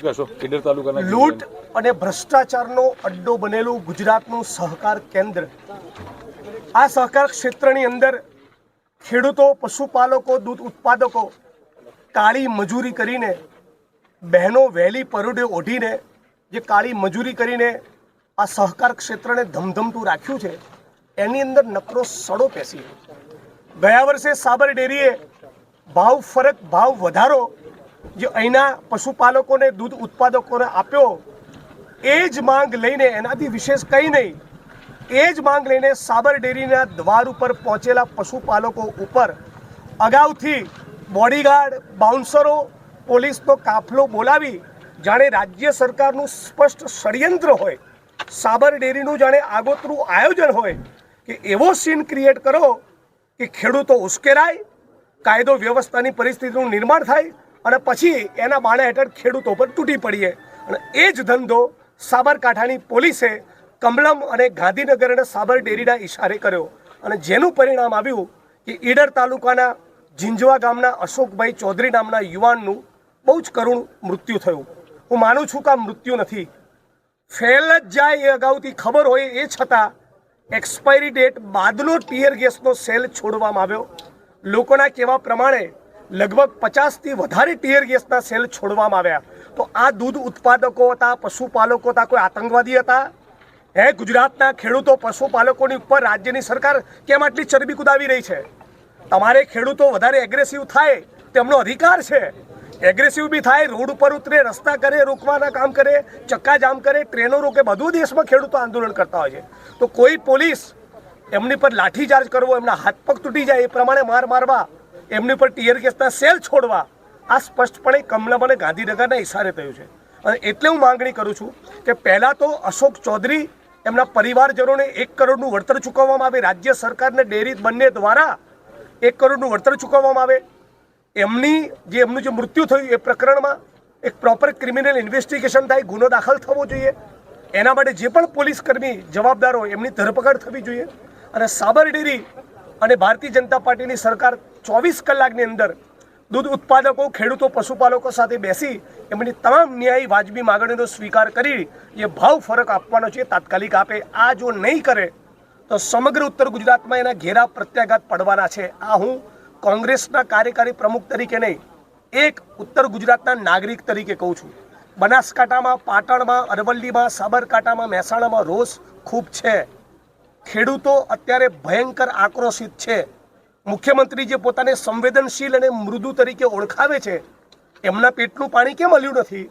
શું કહેશો? ઈડર તાલુકાના લૂંટ અને ભ્રષ્ટાચારનો અડ્ડો બનેલું ગુજરાતનું સહકાર કેન્દ્ર. આ સહકાર ક્ષેત્રની અંદર ખેડૂતો પશુપાલકો દૂધ ઉત્પાદકો કાળી મજૂરી કરીને બહેનો વહેલી પરોઢે ઓઢીને જે કાળી મજૂરી કરીને આ સહકાર ક્ષેત્રને ધમધમતું રાખ્યું છે એની અંદર નકરો સડો પેસી ગયા વર્ષે સાબર ડેરીએ ભાવ ફરક ભાવ વધારો જે અહીંના પશુપાલકોને, દૂધ ઉત્પાદકોને આપ્યો, એ જ માંગ લઈને, એનાથી વિશેષ કંઈ નહીં, એ જ માંગ લઈને સાબર ડેરીના દ્વાર ઉપર પહોંચેલા પશુપાલકો ઉપર અગાઉથી બોડીગાર્ડ, બાઉન્સરો પોલીસનો કાફલો બોલાવી, જાણે રાજ્ય સરકારનું સ્પષ્ટ ષડયંત્ર હોય, સાબર ડેરીનું જાણે આગોતરું આયોજન હોય, કે એવો સીન ક્રિએટ કરો કે ખેડૂતો ઉશ્કેરાય, કાયદો વ્યવસ્થાની પરિસ્થિતિનું નિર્માણ થાય અને પછી એના બાણા હેઠળ ખેડૂતો પર તૂટી પડીએ. અને એ જ ધંધો સાબરકાંઠાની પોલીસે કમલમ અને ગાંધીનગર અને સાબર ડેરીના ઇશારે કર્યો. અને જેનું પરિણામ આવ્યું કે ઈડર તાલુકાના ઝીંઝવા ગામના અશોકભાઈ ચૌધરી નામના યુવાનનું બહુ જ કરુણ મૃત્યુ થયું. હું માનું છું કે આ મૃત્યુ નથી. ફેલ જ જાય એ અગાઉથી ખબર હોય એ છતાં એક્સપાયરી ડેટ બાદનો ટીયર ગેસનો સેલ છોડવામાં આવ્યો. લોકોના કહેવા પ્રમાણે લગભગ પચાસથી વધારે ટીયર ગેસના સેલ છોડવામાં આવ્યા. તો આ દૂધ ઉત્પાદકો હતા, પશુપાલકો હતા, કોઈ આતંકવાદી હતા? હે, ગુજરાતના ખેડૂતો, પશુપાલકોની ઉપર રાજ્યની સરકાર કેમ આટલી ચરબી કુદાવી રહી છે? તમારે ખેડૂતો વધારે એગ્રેસિવ થાય, તેમનો અધિકાર છે. એગ્રેસિવ બી થાય, રોડ ઉપર ઉતરે, રસ્તા કરે, રોકવાના કામ કરે ચક્કા જામ કરે, ટ્રેનો રોકે, બધું દેશમાં ખેડૂતો આંદોલન કરતા હોય છે. તો કોઈ પોલીસ એમની પર લાઠીચાર્જ કરવો, એમના હાથ પગ તૂટી જાય, એ પ્રમાણે માર મારવા એમની પર ટીયર ગેસના સેલ છોડવા. આ સ્પષ્ટપણે કમલમ અને ગાંધીનગરના ઇશારે થયું છે. અને એટલે હું માંગણી કરું છું કે પહેલાં તો અશોક ચૌધરી એમના પરિવારજનોને એક કરોડનું વળતર ચૂકવવામાં આવે, રાજ્ય સરકારને ડેરી બંને દ્વારા એક કરોડનું વળતર ચૂકવવામાં આવે. એમની જે એમનું જે મૃત્યુ થયું એ પ્રકરણમાં એક પ્રોપર ક્રિમિનલ ઇન્વેસ્ટિગેશન થાય, ગુનો દાખલ થવો જોઈએ. એના માટે જે પણ પોલીસ કર્મી જવાબદાર હોય એમની ધરપકડ થવી જોઈએ. અને સાબર ડેરી અને ભારતીય જનતા પાર્ટીની સરકાર ચોવીસ કલાકની અંદર દૂધ ઉત્પાદકો, ખેડૂતો, પશુપાલકો સાથે બેસી એમની તમામ ન્યાયી વાજબી માગણીનો સ્વીકાર કરી જે ભાવ ફરક આપવાનો છે, તાત્કાલિક આપે. આ જો નહીં કરે, તો સમગ્ર ઉત્તર ગુજરાતમાં એના ઘેરા પ્રત્યાઘાત પડવાના છે. આ હું કોંગ્રેસના કાર્યકારી પ્રમુખ તરીકે નહીં, એક ઉત્તર ગુજરાતના નાગરિક તરીકે કહું છું. બનાસકાંઠામાં, પાટણમાં, અરવલ્લીમાં, સાબરકાંઠામાં, મહેસાણામાં રોષ ખૂબ છે. ખેડૂતો અત્યારે ભયંકર આક્રોશિત છે. મુખ્યમંત્રી જે પોતાને સંવેદનશીલ અને મૃદુ તરીકે ઓળખાવે છે, એમના પેટનું પાણી કેમ હલ્યું નથી?